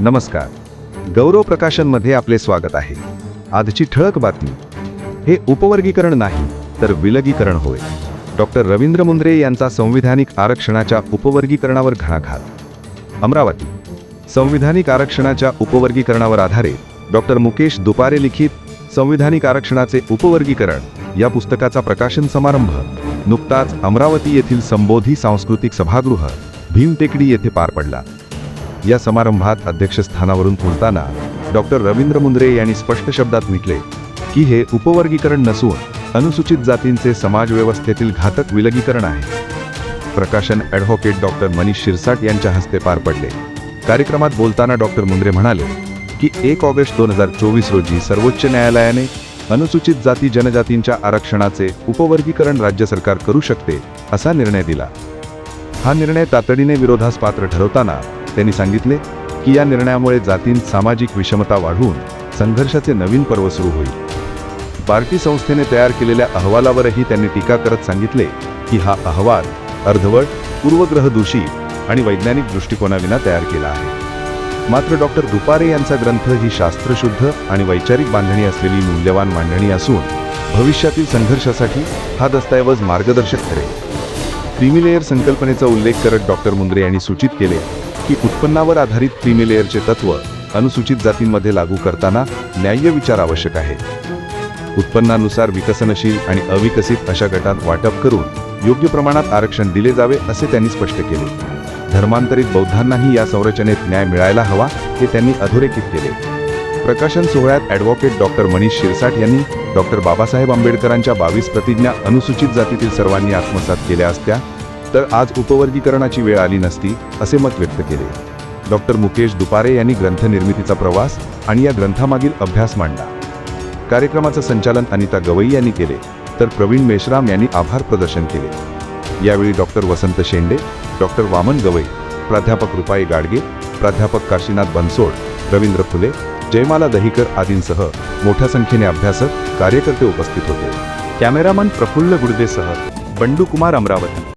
नमस्कार. गौरव प्रकाशनमध्ये आपले स्वागत आहे. आजची ठळक बातमी. हे उपवर्गीकरण नाही तर विलगीकरण होय. डॉक्टर रवींद्र मुंद्रे यांचा संविधानिक आरक्षणाच्या उपवर्गीकरणावर घणाघात. अमरावती. संविधानिक आरक्षणाच्या उपवर्गीकरणावर आधारित डॉक्टर मुकेश दुपारे लिखित संविधानिक आरक्षणाचे उपवर्गीकरण या पुस्तकाचा प्रकाशन समारंभ नुकताच अमरावती येथील संबोधी सांस्कृतिक सभागृह भीमटेकडी येथे पार पडला. या समारंभात अध्यक्षस्थानावरून बोलताना डॉक्टर रवींद्र मुंद्रे यांनी स्पष्ट शब्दात म्हटले की हे उपवर्गीकरण नसून अनुसूचित जातींचे समाजव्यवस्थेतील घातक विलगीकरण आहे. प्रकाशन ॲडव्होकेट डॉक्टर मनीष शिरसाट यांच्या हस्ते पार पडले. कार्यक्रमात बोलताना डॉक्टर मुंद्रे म्हणाले की एक ऑगस्ट दोन हजार चोवीस रोजी सर्वोच्च न्यायालयाने अनुसूचित जाती जनजातींच्या आरक्षणाचे उपवर्गीकरण राज्य सरकार करू शकते असा निर्णय दिला. हा निर्णय तातडीने विरोधास पात्र ठरवताना त्यांनी सांगितले की या निर्णयामुळे जातींत सामाजिक विषमता वाढून संघर्षाचे नवीन पर्व सुरू होईल. बार्टी संस्थेने तयार केलेल्या अहवालावरही त्यांनी टीका करत सांगितले की हा अहवाल अर्धवट पूर्वग्रह दोषी आणि वैज्ञानिक दृष्टिकोनाविना तयार केला आहे. मात्र डॉक्टर दुपारे यांचा ग्रंथ ही शास्त्रशुद्ध आणि वैचारिक बांधणी असलेली मूल्यवान मांडणी असून भविष्यातील संघर्षासाठी हा दस्तऐवज मार्गदर्शक ठरेल. क्रिमिलेयर संकल्पनेचा उल्लेख करत डॉक्टर मुंद्रे यांनी सूचित केले की उत्पन्नावर आधारित क्रिमिलेअरचे तत्व अनुसूचित जातींमध्ये लागू करताना न्याय्य विचार आवश्यक आहे. उत्पन्नानुसार विकसनशील आणि अविकसित अशा गटात वाटप करून योग्य प्रमाणात आरक्षण दिले जावे असे त्यांनी स्पष्ट केले. धर्मांतरित बौद्धांनाही या संरचनेत न्याय मिळायला हवा हे त्यांनी अधोरेखित केले. प्रकाशन सोहळ्यात ॲडव्होकेट डॉक्टर मनीष शिरसाट यांनी डॉक्टर बाबासाहेब आंबेडकरांच्या बावीस प्रतिज्ञा अनुसूचित जातीतील सर्वांनी आत्मसात केल्या असत्या. तर आज उपवर्गीकरणाची वेळ आली नसती असे मत व्यक्त केले. डॉक्टर मुकेश दुपारे यांनी ग्रंथनिर्मितीचा प्रवास आणि या ग्रंथामागील अभ्यास मांडला. कार्यक्रमाचं संचालन अनिता गवई यांनी केले तर प्रवीण मेश्राम यांनी आभार प्रदर्शन केले. यावेळी डॉक्टर वसंत शेंडे डॉक्टर वामन गवई प्राध्यापक रुपाई गाडगे प्राध्यापक काशीनाथ बनसोड रवींद्र फुले जयमाला दहीकर आदींसह मोठ्या संख्येने अभ्यासक कार्यकर्ते उपस्थित होते. कॅमेरामन प्रफुल्ल गुडदेसह बंडू कुमार अमरावती.